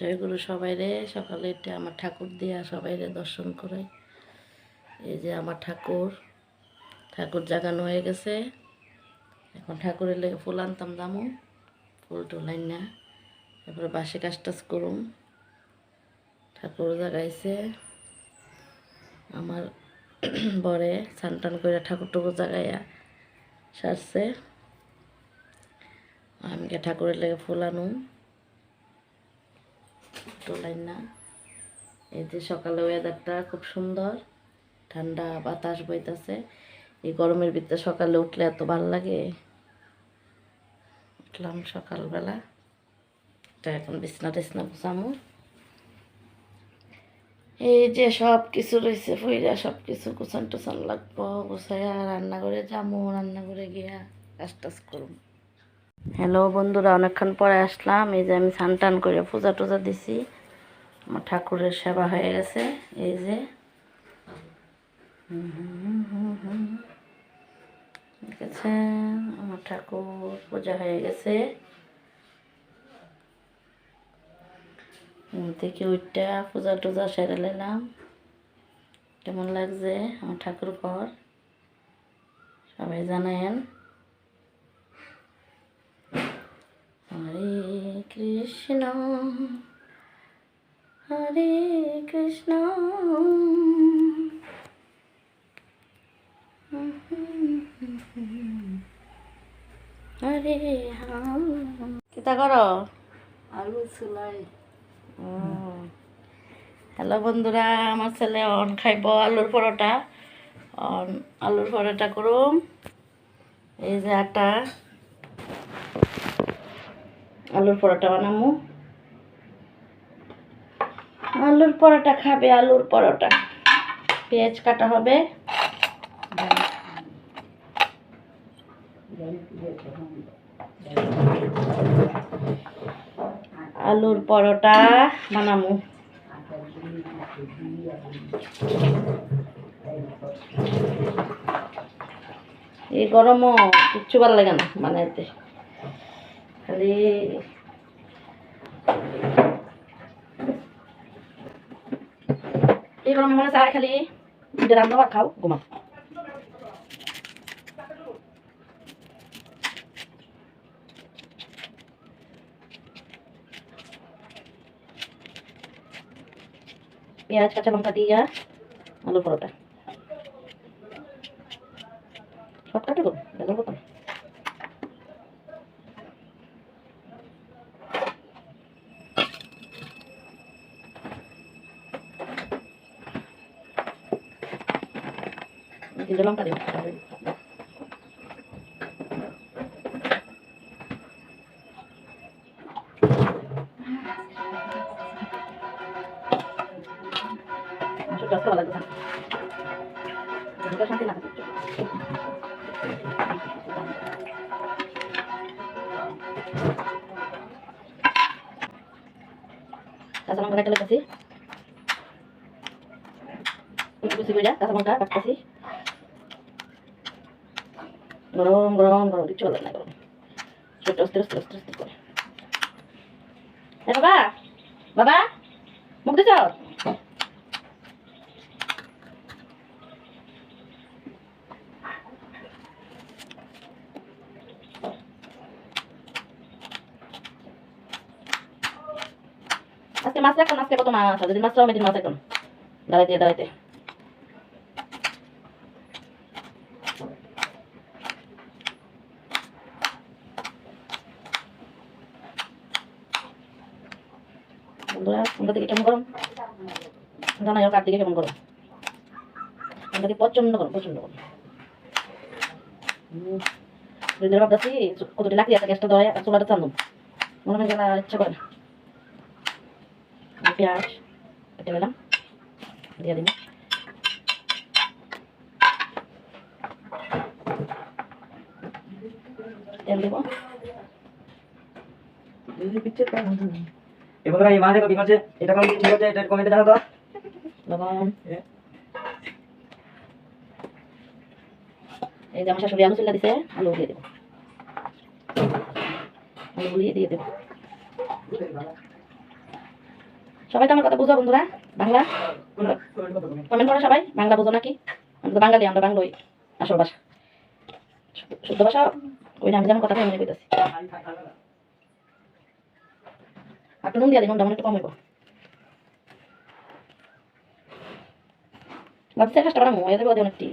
জয়গুরু সবাই রে, সকালে এটা আমার ঠাকুর দিয়া সবাই রে দর্শন করে। এই যে আমার ঠাকুর ঠাকুর জাগানো হয়ে গেছে। এখন ঠাকুরের লেগে ফুল আনতাম দামু, ফুল টুলাইন না। তারপরে বাসে কাজ টাজ করুম। ঠাকুর জাগাইছে। আমার বরে স্নান টান করে ঠাকুর টুকুর জাগাইয়া সারছে। আমি ঠাকুরের লেগে ফুল আনুম। তোলাই না। এই যে সকালে ওয়েদারটা খুব সুন্দর, ঠান্ডা বাতাস বইতেছে। এই গরমের ভিতরে সকালে উঠলে এত ভালো লাগে। উঠলাম সকালবেলা। তা এখন বিছনা টিছনা গুছামো। এই যে সব কিছু রয়েছে ফইরা সব কিছু গুছান টুছান লাগবো। গুছাইয়া রান্না করে যাব রান্না করে গিয়া কাজ টাজ করুম হ্যালো বন্ধুরা, অনেকক্ষণ পরে আসলাম। এই যে আমি স্নান টান করে পূজা টুজা দিছি। আমার ঠাকুরের সেবা হয়ে গেছে। এই যে। ঠিক আছে আমার ঠাকুর পূজা হয়ে গেছে। থেকে উঠটা পূজা টুজা সেরে নিলাম। কেমন লাগছে? আমার ঠাকুর ঘর? সবাই জানেন। হরে কৃষ্ণ হরে কৃষ্ণ। হরে রাম। কিতা করো। আলু চুলাই হ্যালো বন্ধুরা আমার ছেলে অন খাইব আলুর পরোটা। অন আলুর পরোটা করুম। এই যে আটা। আলুর পরোটা বানামু। আলুর পরোটা খাবে, আলুর পরোটা। পেঁয়াজ কাটা হবে। আলুর পরোটা বানামু। এই গরমও কিচ্ছু ভালো লাগে না বানাইতে। খালি এই গরমে খালি দুটো রান্না খাও ঘুমাও পেঁয়াজ, কাঁচা লঙ্কা দিয়া আলু পরোটা। শর্টকাটে করুন বেজাল করতাম তিনটে লঙ্কা দিন মাংসটা ভালো। এটা শান্তি না। কাঁচা লঙ্কা কাটতে লাগতেছি কুচি করে কাঁচা লঙ্কা কাটতেছি গরম গরম গরম লাগে না, গরম। ছোট অস্থির অস্থির অস্থির অস্থির করে। বাবা বাবা, মুখ দিছ আজকে মাছ রাখুন আজকে কত মাছ। আছে মাছ রাখো মেদিন মাছ একদম দাঁড়াইতে দাঁড়াইতে বন্ধুরা তোমরা দিকে কেমন গরম জানাই হোক আর দিকে কেমন গরম তোমরা দিকে প্রচণ্ড গরম প্রচণ্ড গরম দুদিনের ভাবতেছি কতটি লাকড়ি আছে, গ্যাসটা ধরে চুলাটা চান্দুম মনে হয় ইচ্ছা করে পেঁয়াজ কেটে দিয়ে দিন তেল দিব। এই মাঝে কি করছে এটা কোন ঠিক আছে এটা কমেন্টে জানাও তো। এই যে আমার শাশুড়ি আলু চিল্লা দিছে আলু দিয়ে দেবো। আলু গুলিয়ে দিয়ে দেবো। সবাই তো আমার কথা বুঝো বন্ধুরা বাংলা? কমেন্ট করো সবাই বাংলা বুঝো নাকি? আমরা তো বাঙালি আমরা বাংলোই আসল ভাষা। শুদ্ধ- ভাষা ওই না আমি যেমন কথা কই মনে কইতাছি। একটু নুন দিয়া দিই নুনটা একটু কম হইব ভাবছি কাজটা বানাবো এদের বদে অনেকটি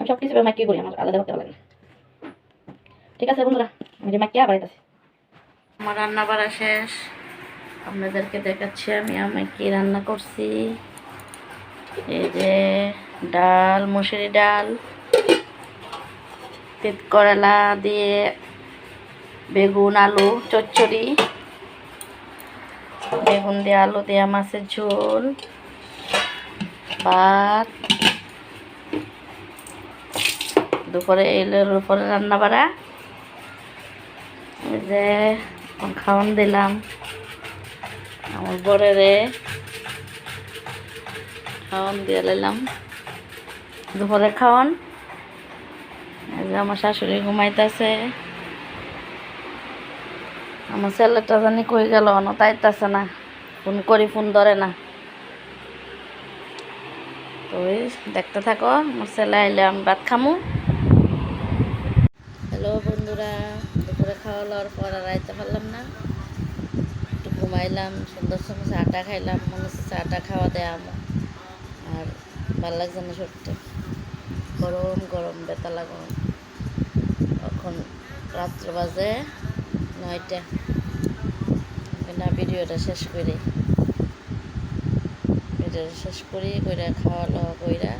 আমি সব কিছু মাইকে করি আমার আলাদা করতে লাগে। ঠিক আছে বন্ধুরা আবার রান্না বাড়া শেষ আপনাদেরকে দেখাচ্ছি আমি আমি কি রান্না করছি এই যে ডাল মুসুরি ডাল তিত দিয়ে বেগুন, আলু, চচ্চড়ি। বেগুন দিয়ে আলু দিয়ে মাছের ঝোল। ভাত। দুপুরে এলের উপরে রান্না বাড়া। যে খাওয়ান দিলাম। আমার বরেরে। খাওয়ান দিয়ে নিলাম দুপুরে খাওয়ান আমার শাশুড়ি ঘুমাইতেছে। আমার ছেলেটা জানি কই গেল না তাইতাছে না। ফোন করি, ফোন ধরে না। তো দেখতে থাকো, আমার ছেলে আইলে আমি ভাত খামু। হ্যালো বন্ধুরা, দুপুরে খাওয়া দাওয়ার পর আর আইতে পারলাম না। একটু ঘুমাইলাম, সুন্দর সুন্দর চাটা খাইলাম, মনে হচ্ছে চাটা খাওয়া দেয় আমার আর ভালো লাগছে না সত্যি। গরম গরম, বেতালা গরম। এখন রাত্র বাজে নয়টা। না ভিডিওটা শেষ করে। ভিডিওটা শেষ করে কইরা খাওয়া দাওয়া কইরা